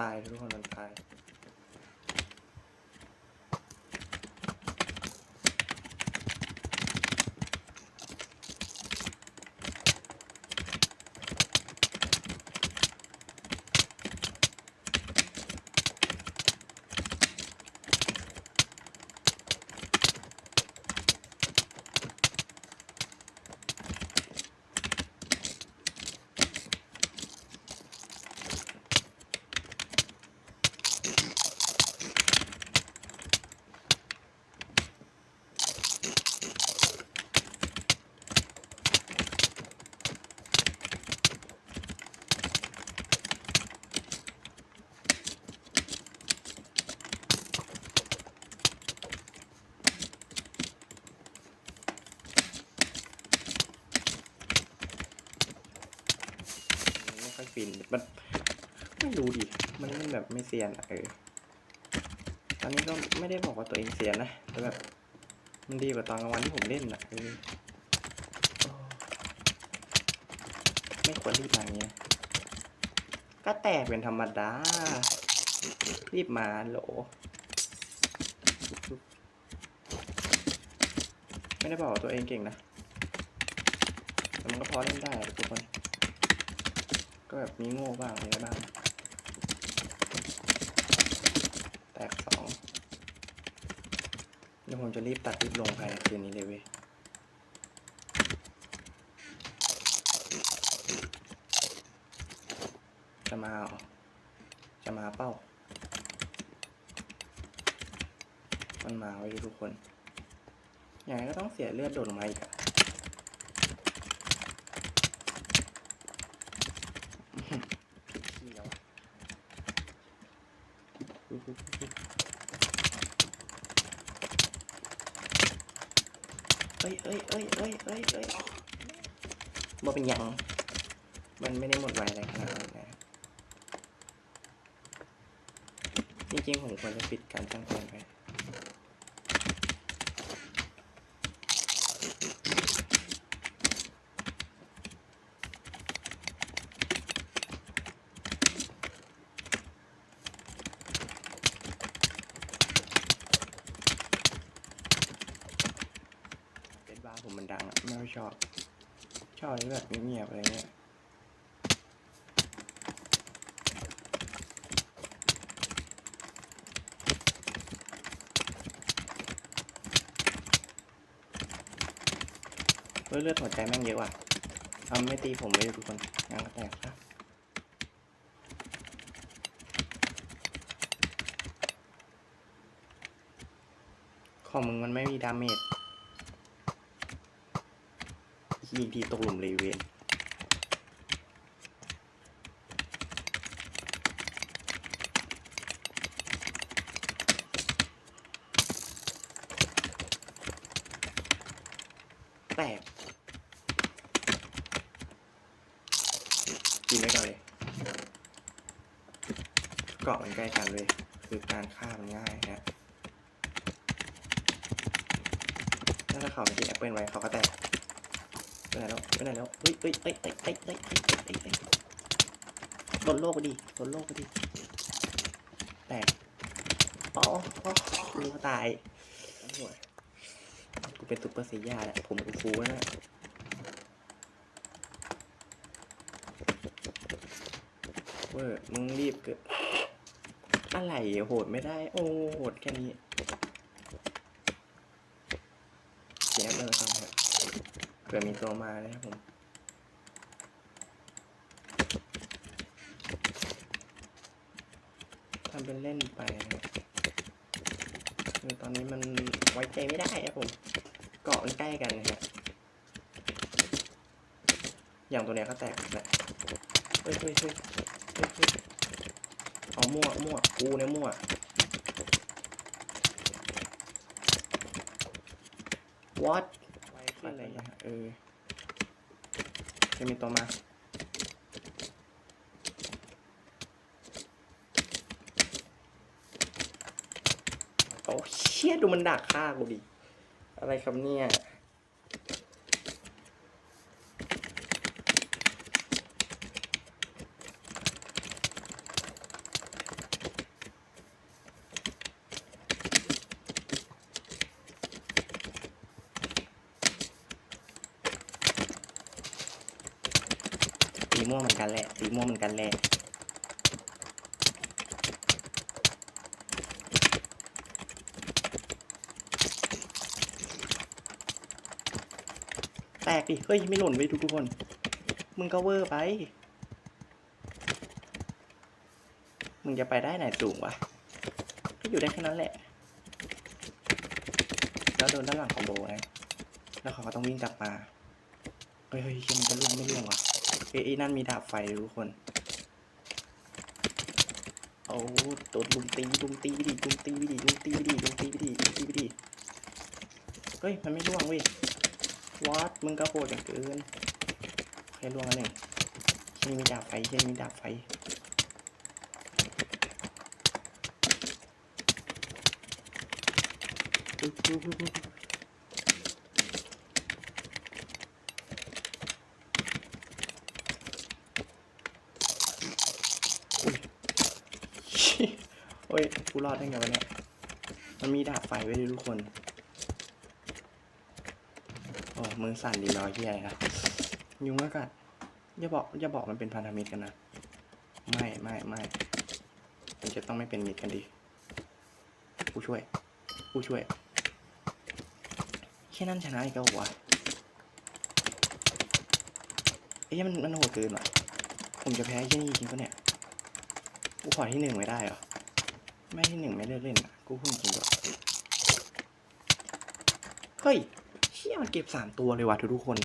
ตายทุกคนมันตาย ฟินมันไม่รู้ดิมันแบบไม่เซียนอะเออตอนนี้ก็ไม่ได้บอกว่าตัวเองเซียนนะแต่แบบมันดีกว่าตอนกลางวันที่ผมเล่นอะเออไม่ควรรีบมาอย่างนี้นะก็แตกเป็นธรรมดา รีบมาโหลไม่ได้บอกว่าตัวเองเก่งนะ แต่มันก็พอเล่นได้ทุกคน ก็แบบมีโง่บ้างอะไรบ้าง แตกสองเดี๋ยวผมจะรีบตัดรีบลงภายในคืนนี้เลยเว้ยจะมาจะมาเป้า มันมาไว้ทุกคน อย่างไรก็ต้องเสียเลือดโดดลงมาอีกอะ ขี้แล้วเอ้ยเอ้ยเอ้ยเอ้ยเอ้ยเอ้ยบ่เป็นหยัง มันไม่ได้หมดไวอะไรขนาดนั้นนะ จริงๆ ผมควรจะปิดการจ้างแฟนไป ผมมันดังอะไม่ค่อยชอบ ชอบที่แบบเงียบๆอะไรเงี้ยเฮ้ยเลือดหัวใจแม่งเยอะว่ะทำไม่ตีผมเลยทุกคนงานก็แตกครับของมึงมันไม่มีดาเมจ ยิงทีตกหลุมเลยเวนแตกกินไว้ก่อนเลยเกาะมันใกล้กันเลย คือการฆ่ามันง่ายนะถ้าเขาไม่กินแอปเปิลไว้เขาก็แตก ไปไหนแล้วไปไหนแล้วเฮ้ยเฮ้ยเฮ้ยเฮ้ยเฮ้ยเฮ้ยเฮ้ยเฮ้ยเฮ้ยโดนโลกไปดิโดนโลกไปดิแตกอ๋ออ๋อรู้ว่าตายโอ้โหกูเป็นซุปเปอร์ซีย่าแหละผมกูฟูแล้วนะเวอร์มึงรีบเกิดอะไรโหดไม่ได้ โอ้โหดแค่นี้เสียเบอร์ก่อนครับ เผื่อมีตัวมานะครับผมทำเป็นเล่นไปนะครับคือตอนนี้มันไว้ใจไม่ได้ครับผม เกาะมันใกล้กันนะครับอย่างตัวเนี้ยก็แตกแหละเฮ้ยเฮ้ยเฮ้ยเฮ้ยเอามั่วมั่วกูเนี่ยมั่ว what ไว้ขึ้ อะไรอย่างเงี้ยเออจะมีตัวมาโอ้เชี่ยดูมันดักฆ่ากูดิ อะไรครับเนี่ย ม่วงเหมือนกันแหละ สีม่วงเหมือนกันแหละ แตกดิ เฮ้ย ไม่หล่นไปทุกทุกคน มึงก็เวอร์ไป มึงจะไปได้ไหนสูงวะ ก็อยู่ได้แค่นั้นแหละ แล้วโดนด้านหลังคอมโบนะ แล้วเขาก็ต้องวิ่งกลับมา เฮ้ยเฮ้ยเชี่ยมันจะล่วงไม่ล่วงวะ ไอ้นั่นมีดาบไฟทุกคนโอ้โดนลุมตีลุมตีไปดิลุมตีไปดิลุมตีไปดิลุมตีไปดิลุมตีไปดิเฮ้ย มันไม่ล่วงเว้ยวัดมึงก็โหดอย่างเกินแค่ล่วงอันหนึ่งเช่นมีดาบไฟเช่นมีดาบไฟอุ๊ยอุ๊ยอุ๊ยอุ๊ยอุ๊ยชิ โอ้ยกูรอดได้ไงวะเนี่ย มันมีดาบไฟไว้ด้วยทุกคน โอ้มือสั่นดีรอยที่ใหญ่นะยุงก็กัดอย่าบอกอย่าบอกมันเป็นพันธมิตรกันนะ ไม่ไม่ไม่มันจะต้องไม่เป็นมิตรกันดีผู้ช่วยผู้ช่วย แค่นั้นชนะอีกแล้ววะเอ้ยมันมันโหดเกินว่ะผมจะแพ้แค่นี้จริงปะเนี่ย กูขอที่หนึ่งไม่ได้เหรอ ไม่ที่หนึ่งไม่ได้เล่นอะกูพูดจริงด้วยเฮ้ยเชี่ยมันเก็บสามตัวเลยว่ะทุกคน